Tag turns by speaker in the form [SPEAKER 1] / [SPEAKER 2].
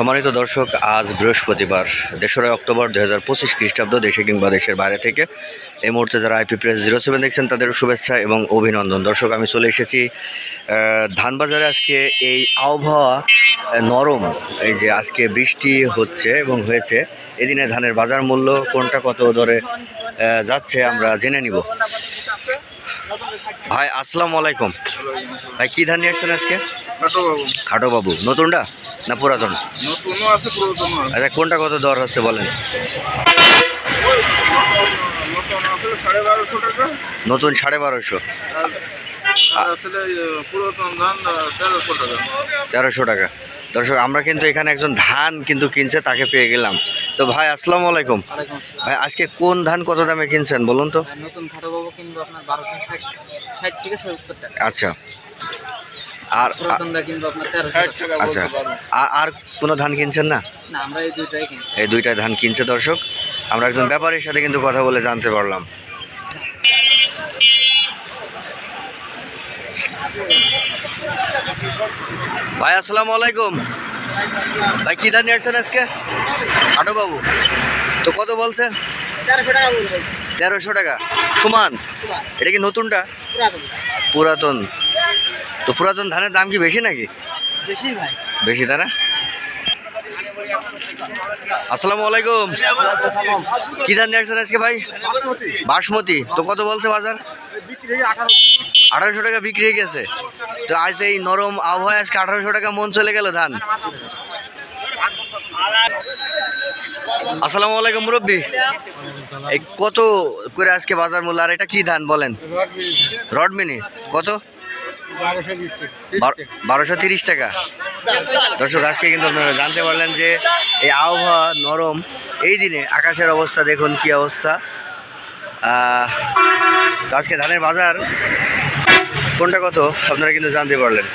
[SPEAKER 1] সম্মানিত দর্শক আজ বৃহস্পতিবার দেশরা অক্টোবর দু হাজার পঁচিশ খ্রিস্টাব্দ দেশে কিংবা দেশের বাইরে থেকে। এই মুহূর্তে যারা আইপি প্রেস জিরো সেভেন দেখছেন তাদের শুভেচ্ছা এবং অভিনন্দন। দর্শক আমি চলে এসেছি ধানবাজারে আজকে এই আবহাওয়া নরম এই যে আজকে বৃষ্টি হচ্ছে এবং হয়েছে। এদিনে ধানের বাজার মূল্য কোনটা কত দরে যাচ্ছে আমরা জেনে নিব। ভাই আসসালামু আলাইকুম। ভাই কী ধান নিয়ে আসছেন আজকে?
[SPEAKER 2] খাটো বাবু।
[SPEAKER 1] নতুনটা? না পুরাতন?
[SPEAKER 2] নতুনও আছে পুরাতনও আছে।
[SPEAKER 1] আচ্ছা কোনটা কত দর হচ্ছে বলেন?
[SPEAKER 2] নতুন সাড়ে বারোশো তেরোশো টাকা।
[SPEAKER 1] দর্শক আমরা কিন্তু এখানে একজন ধান কিন্তু কিনছে তাকে পেয়ে গেলাম। তো ভাই আসসালামু আলাইকুম।
[SPEAKER 3] ওয়ালাইকুম
[SPEAKER 1] ভাই আজকে কোন ধান কত দামে কিনছেন বলুন তো?
[SPEAKER 3] নতুন আপনার
[SPEAKER 1] আচ্ছা। আর আচ্ছা আর কোনো ধান কিনছেন না?
[SPEAKER 3] না এই দুইটাই কিনছি।
[SPEAKER 1] এই দুইটা ধান কিনছে দর্শক। আমরা একজন ব্যাপারীর সাথে কিন্তু কথা বলে জানতে পারলাম। ভাই আসসালামু আলাইকুম। ভাই কি ধান নিয়ে আসছেন আজকে? আটো বাবু। তো কত বলছে?
[SPEAKER 3] তেরোশো টাকা
[SPEAKER 1] সমান এটা কি নতুনটা?
[SPEAKER 3] পুরাতন।
[SPEAKER 1] তো পুরাতন ধানের দাম কি বেশি নাকি?
[SPEAKER 3] বেশি ভাই।
[SPEAKER 1] বেশি তারা? আসসালামু আলাইকুম। কি ধান নিয়ে আসছেন আজকে ভাই? বাসমতি। তো কত বলছে বাজার? আঠারোশো টাকা বিক্রি হয়ে গেছে। তো আজ এই নরম আবহাওয়ায় আজকে আঠারোশো টাকা মন চলে গেল ধান। আসসালামু আলাইকুম মুরব্বী। এই কত করে আজকে বাজার মূল্য? আর এটা কি ধান বলেন? রডমিনি। কত? বারোশো তিরিশ টাকা। দর্শক, আজকে কিন্তু আপনারা জানতে পারলেন যে এই আবহাওয়া নরম। এই দিনে আকাশের অবস্থা, দেখুন কি অবস্থা। তো আজকে ধানের বাজার কোনটা কত, আপনারা কিন্তু জানতে পারলেন।